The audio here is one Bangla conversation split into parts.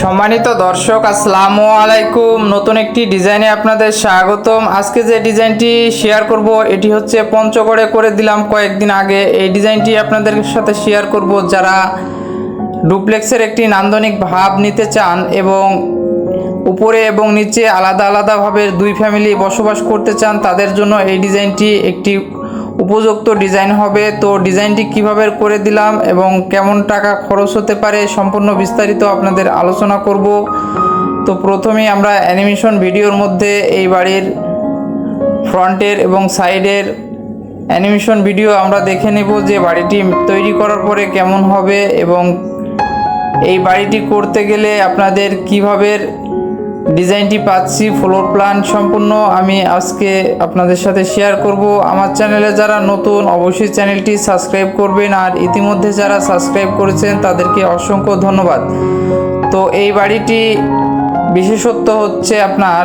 সম্মানিত দর্শক, আসসালামু আলাইকুম। নতুন একটি ডিজাইনে আপনাদের স্বাগতম। আজকে যে ডিজাইনটি শেয়ার করব, এটি হচ্ছে পঞ্চগড়ে করে দিলাম কয়েকদিন আগে। এই ডিজাইনটি আপনাদের সাথে শেয়ার করব যারা ডুপ্লেক্সের একটি নান্দনিক ভাব নিতে চান এবং উপরে এবং নিচে আলাদা আলাদাভাবে দুই ফ্যামিলি বসবাস করতে চান, তাদের জন্য এই ডিজাইনটি একটি উপযুক্ত ডিজাইন হবে। তো ডিজাইনটি কীভাবে করে দিলাম এবং কেমন টাকা খরচ হতে পারে সম্পূর্ণ বিস্তারিত আপনাদের আলোচনা করব। তো প্রথমেই আমরা অ্যানিমেশন ভিডিওর মধ্যে এই বাড়ির ফ্রন্টের এবং সাইডের অ্যানিমেশন ভিডিও আমরা দেখে নেব যে বাড়িটি তৈরি করার পরে কেমন হবে এবং এই বাড়িটি করতে গেলে আপনাদের কীভাবে ডিজাইনটি পাচ্ছি ফ্লোর প্ল্যান সম্পূর্ণ আমি আজকে আপনাদের সাথে শেয়ার করব। আমার চ্যানেলে যারা নতুন, অবশ্যই চ্যানেলটি সাবস্ক্রাইব করবেন আর ইতিমধ্যে যারা সাবস্ক্রাইব করেছেন, তাদেরকে অসংখ্য ধন্যবাদ। তো এই বাড়িটি বিশেষত্ব হচ্ছে আপনার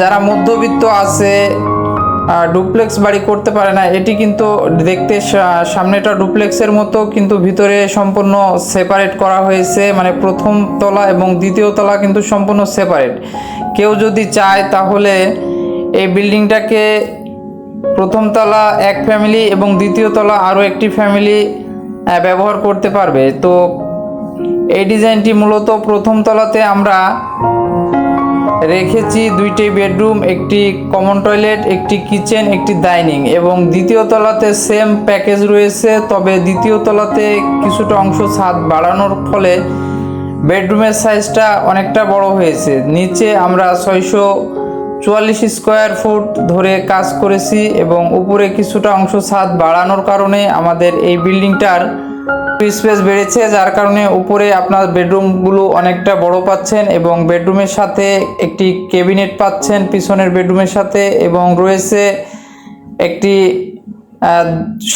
যারা মধ্যবিত্ত আছে ডুপ্লেক্স বাড়ি করতে পারে না। এটি কিন্তু দেখতে সামনেটা ডুপ্লেক্সের মতো, কিন্তু ভিতরে সম্পূর্ণ সেপারেট করা হয়েছে। মানে প্রথম তলা এবং দ্বিতীয় তলা কিন্তু সম্পূর্ণ সেপারেট কেউ যদি চায় তাহলে এই বিল্ডিংটাকে প্রথম তলা এক ফ্যামিলি এবং দ্বিতীয় তলা আরও একটি ফ্যামিলি ব্যবহার করতে পারবে। তো এই ডিজাইনটি মূলত প্রথম তলাতে আমরা রেখেছি দুইটি বেডরুম, একটি কমন টয়লেট একটি কিচেন একটি ডাইনিং এবং দ্বিতীয় তলাতে সেম প্যাকেজ রয়েছে, তবে দ্বিতীয় তলাতে কিছুটা অংশ ছাদ বাড়ানোর ফলে বেডরুমের সাইজটা অনেকটা বড় হয়েছে। নিচে আমরা ছয়শো চুয়াল্লিশ স্কোয়ার ফুট ধরে কাজ করেছি এবং উপরে কিছুটা অংশ ছাদ বাড়ানোর কারণে আমাদের এই বিল্ডিংটার স্পেস বেড়েছে, যার কারণে উপরে আপনার বেডরুমগুলো অনেকটা বড় পাচ্ছেন এবং বেডরুমের সাথে একটি ক্যাবিনেট পাচ্ছেন পিছনের বেডরুমের সাথে এবং রয়েছে একটি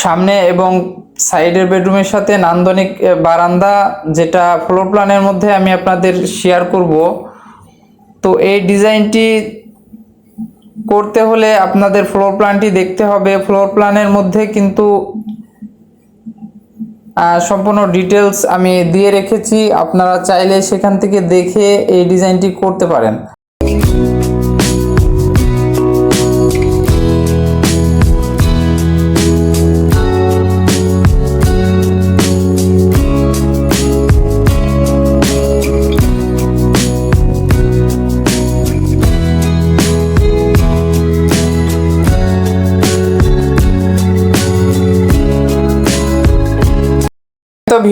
সামনে এবং সাইডের বেডরুমের সাথে নান্দনিক বারান্দা যেটা ফ্লোর প্ল্যানের মধ্যে আমি আপনাদের শেয়ার করব। তো এই ডিজাইনটি করতে হলে আপনাদের ফ্লোর প্ল্যানটি দেখতে হবে। ফ্লোর প্ল্যানের মধ্যে কিন্তু সম্পূর্ণ ডিটেলস আমি দিয়ে রেখেছি। আপনারা চাইলে সেখান থেকে দেখে এই ডিজাইনটি করতে পারেন।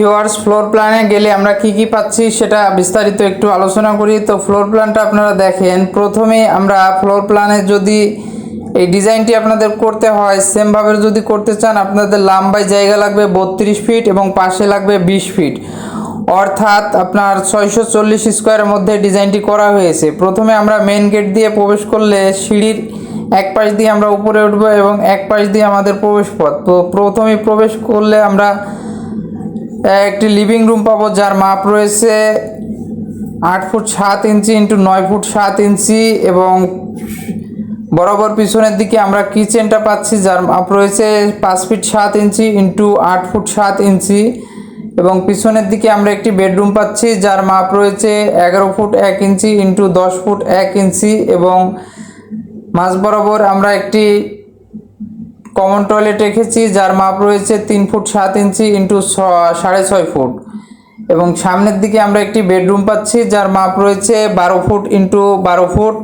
ভিউয়ার্স ফ্লোর প্ল্যানে গেলে আমরা কি কি পাচ্ছি সেটা বিস্তারিত একটু আলোচনা করি। তো ফ্লোর প্ল্যানটা আপনারা দেখেন। প্রথমে আমরা ফ্লোর প্ল্যানে যদি এই ডিজাইনটি আপনাদের করতে হয় সেমভাবে যদি করতে চান, আপনাদের লম্বায় জায়গা লাগবে বত্রিশ ফিট এবং পাশে লাগবে বিশ ফিট অর্থাৎ আপনার ছয়শো চল্লিশ স্কোয়ারের মধ্যে ডিজাইনটি করা হয়েছে। প্রথমে আমরা মেন গেট দিয়ে প্রবেশ করলে সিঁড়ির এক পাশ দিয়ে আমরা উপরে উঠবো এবং এক পাশ দিয়ে আমাদের প্রবেশ পথ তো প্রথমে প্রবেশ করলে আমরা একটি লিভিং রুম পাবো যার মাপ রয়েছে আট ফুট সাত ইঞ্চি ইন্টু নয় ফুট সাত ইঞ্চি এবং বরাবর পিছনের দিকে আমরা কিচেনটা পাচ্ছি যার মাপ রয়েছে পাঁচ ফিট সাত ইঞ্চি ইন্টু আট ফুট সাত ইঞ্চি এবং পিছনের দিকে আমরা একটি বেডরুম পাচ্ছি যার মাপ রয়েছে এগারো ফুট এক ইঞ্চি ইন্টু দশ ফুট এক ইঞ্চি এবং মাঝ বরাবর আমরা একটি কমন টয়লেট রেখেছি, যার মাপ রয়েছে তিন ফুট সাত ইঞ্চি ইন্টু সাড়ে ছয় ফুট। এবং সামনের দিকে আমরা একটি বেডরুম পাচ্ছি, যার মাপ রয়েছে বারো ফুট ইন্টু বারো ফুট।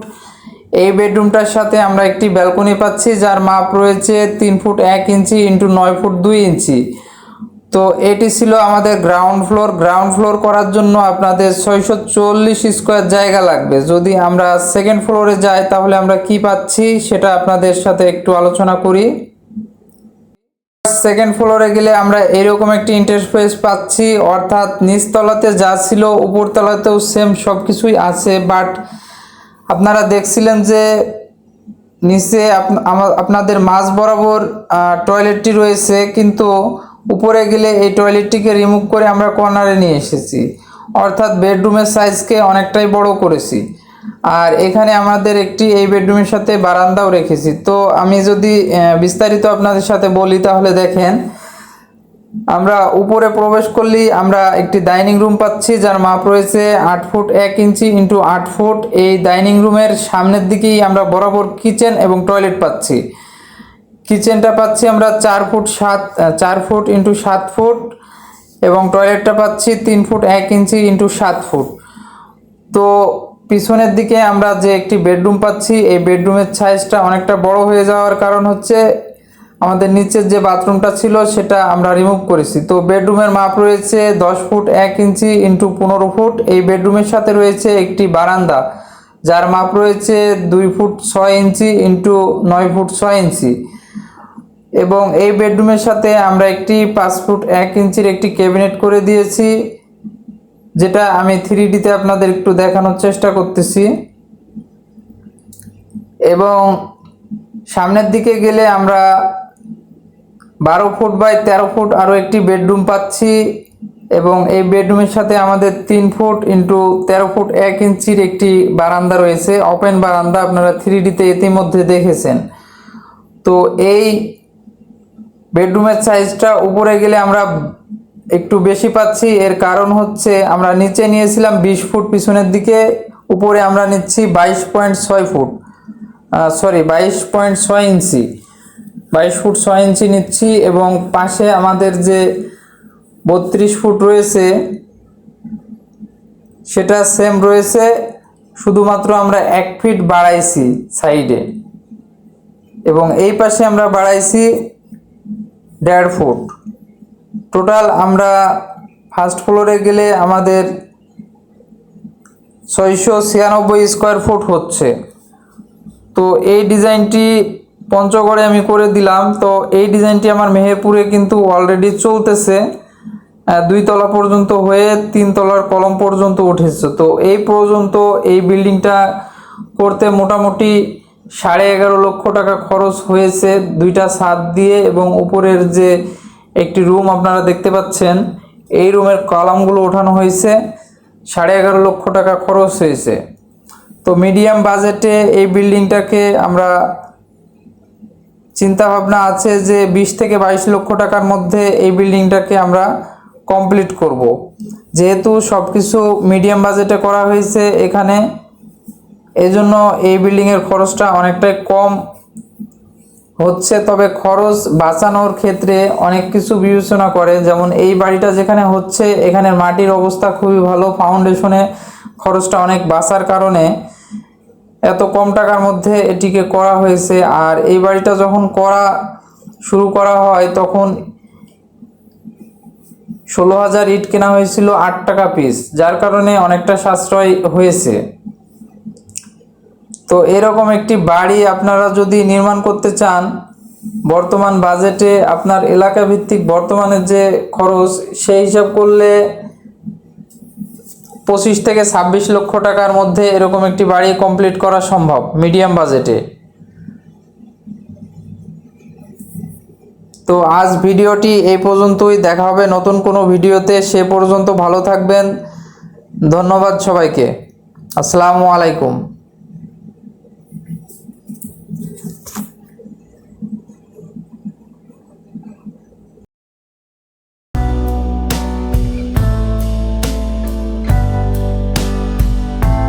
এই বেডরুমটার সাথে আমরা একটি ব্যালকনি পাচ্ছি, যার মাপ রয়েছে তিন ফুট এক ইঞ্চি ইন্টু নয় ফুট দুই ইঞ্চি। তো এটি ছিল আমাদের গ্রাউন্ড ফ্লোর গ্রাউন্ড ফ্লোর করার জন্য আপনাদের ছয়শো চল্লিশ স্কোয়ার জায়গা লাগবে। যদি আমরা সেকেন্ড ফ্লোরে যাই, তাহলে আমরা কি পাচ্ছি সেটা আপনাদের সাথে একটু আলোচনা করি। সেকেন্ড ফ্লোরে গেলে আমরা এরকম একটি ইন্টারফেস পাচ্ছি। অর্থাৎ নিচতলাতে যা ছিল, উপরতলাতেও সেম সব কিছুই আছে। বাট আপনারা দেখছিলেন যে নিচে আপনাদের মাঝ বরাবর টয়লেটটি রয়েছে। কিন্তু উপরে গেলে এই টয়লেটটিকে রিমুভ করে আমরা কর্নারে নিয়ে এসেছি। অর্থাৎ বেডরুমের সাইজকে অনেকটাই বড় করেছি। আর এখানে আমাদের একটি এই বেডরুমের সাথে বারান্দাও রেখেছি। তো আমি যদি বিস্তারিত আপনাদের সাথে বলি তাহলে দেখেন, আমরা উপরে প্রবেশ করলেই আমরা একটি ডাইনিং রুম পাচ্ছি, যার মাপ রয়েছে আট ফুট এক ইঞ্চি ইন্টু আট ফুট। এই ডাইনিং রুমের সামনের দিকেই আমরা বরাবর কিচেন এবং টয়লেট পাচ্ছি। কিচেনটা পাচ্ছি আমরা চার ফুট সাত চার ফুট ইন্টু সাত ফুট এবং টয়লেটটা পাচ্ছি তিন ফুট এক ইঞ্চি ইন্টু সাত ফুট। তো পিছনের দিকে আমরা যে একটি বেডরুম পাচ্ছি, এই বেডরুমের সাইজটা অনেকটা বড় হয়ে যাওয়ার কারণ হচ্ছে আমাদের নিচের যে বাথরুমটা ছিল সেটা আমরা রিমুভ করেছি। তো বেডরুমের মাপ রয়েছে দশ ফুট এক ইঞ্চি ইন্টু পনেরো ফুট। এই বেডরুমের সাথে রয়েছে একটি বারান্দা, যার মাপ রয়েছে দুই ফুট ছয় ইঞ্চি ইন্টু নয় ফুট ছয় ইঞ্চি। এবং এই বেডরুমের সাথে আমরা একটি পাঁচ ফুট এক ইঞ্চির একটি ক্যাবিনেট করে দিয়েছি। যেটা আমি থ্রি ডিতে আপনাদের একটু দেখানোর চেষ্টা করতেছি। এবং সামনের দিকে গেলে আমরা বারো ফুট বাই তেরো ফুট আরও একটি বেডরুম পাচ্ছি এবং এই বেডরুমের সাথে আমাদের তিন ফুট ইন্টু তেরো ফুট এক ইঞ্চির একটি বারান্দা রয়েছে ওপেন বারান্দা আপনারা থ্রি ডিতে ইতিমধ্যে দেখেছেন। তো এই বেডরুমের সাইজটা উপরে গেলে আমরা একটু বেশি পাচ্ছি, এর কারণ হচ্ছে আমরা নিচে নিয়েছিলাম বিশ ফুট, পিছনের দিকে উপরে আমরা নিচ্ছি বাইশ পয়েন্ট ছয় ফুট সরি বাইশ পয়েন্ট ছয় ইঞ্চি, বাইশ ফুট ছয় ইঞ্চি নিচ্ছি এবং পাশে আমাদের যে বত্রিশ ফুট রয়েছে, সেটা সেম রয়েছে, শুধুমাত্র আমরা এক ফিট বাড়াইছি সাইডে এবং এই পাশে আমরা বাড়াইছি দেড় ফুট। টোটাল আমরা ফার্স্ট ফ্লোরে গেলে আমাদের ছয়শো ছিয়ানব্বই স্কোয়ার ফুট হচ্ছে। তো এই ডিজাইনটি পঞ্চগড়ে আমি করে দিলাম। তো এই ডিজাইনটি আমার মেহেরপুরে কিন্তু অলরেডি চলতেছে। দুই তলা পর্যন্ত হয়ে তিন তলার কলম পর্যন্ত উঠেছে। তো এই পর্যন্ত এই বিল্ডিংটা করতে মোটামুটি সাড়ে এগারো লক্ষ টাকা খরচ হয়েছে। দুইটা ছাদ দিয়ে এবং উপরের যে একটি রুম আপনারা দেখতে পাচ্ছেন। এই রুমের কলামগুলো ওঠানো হয়েছে। সাড়ে এগারো লক্ষ টাকা খরচ হয়েছে। তো মিডিয়াম বাজেটে এই বিল্ডিংটাকে আমরা চিন্তা ভাবনা আছে যে বিশ থেকে বাইশ লক্ষ টাকার মধ্যে এই বিল্ডিংটাকে আমরা কমপ্লিট করব। যেহেতু সব কিছু মিডিয়াম বাজেটে করা হয়েছে এখানে, এজন্য এই বিল্ডিংয়ের খরচটা অনেকটাই কম হচ্ছে, তবে খরচ বাঁচানোর ক্ষেত্রে অনেক কিছু বিবেচনা করে। যেমন এই বাড়িটা যেখানে হচ্ছে, এখানের মাটির অবস্থা খুবই ভালো। ফাউন্ডেশনে খরচটা অনেক বাঁচার কারণে এত কম টাকার মধ্যে এটিকে করা হয়েছে। আর এই বাড়িটা যখন করা শুরু করা হয়, তখন ষোলো হাজার ইট কেনা হয়েছিল আট টাকা পিস যার কারণে অনেকটা সাশ্রয় হয়েছে। তো এরকম একটি বাড়ি আপনারা যদি নির্মাণ করতে চান, বর্তমান বাজেটে আপনার এলাকা ভিত্তিক বর্তমানের যে খরচ, সেই হিসাব করলে পঁচিশ থেকে ছাব্বিশ লক্ষ টাকার মধ্যে এরকম একটি বাড়ি কমপ্লিট করা সম্ভব মিডিয়াম বাজেটে তো আজ ভিডিওটি এই পর্যন্তই, দেখা হবে নতুন কোনো ভিডিওতে, সে পর্যন্ত ভালো থাকবেন। ধন্যবাদ সবাইকে। আসসালামু আলাইকুম।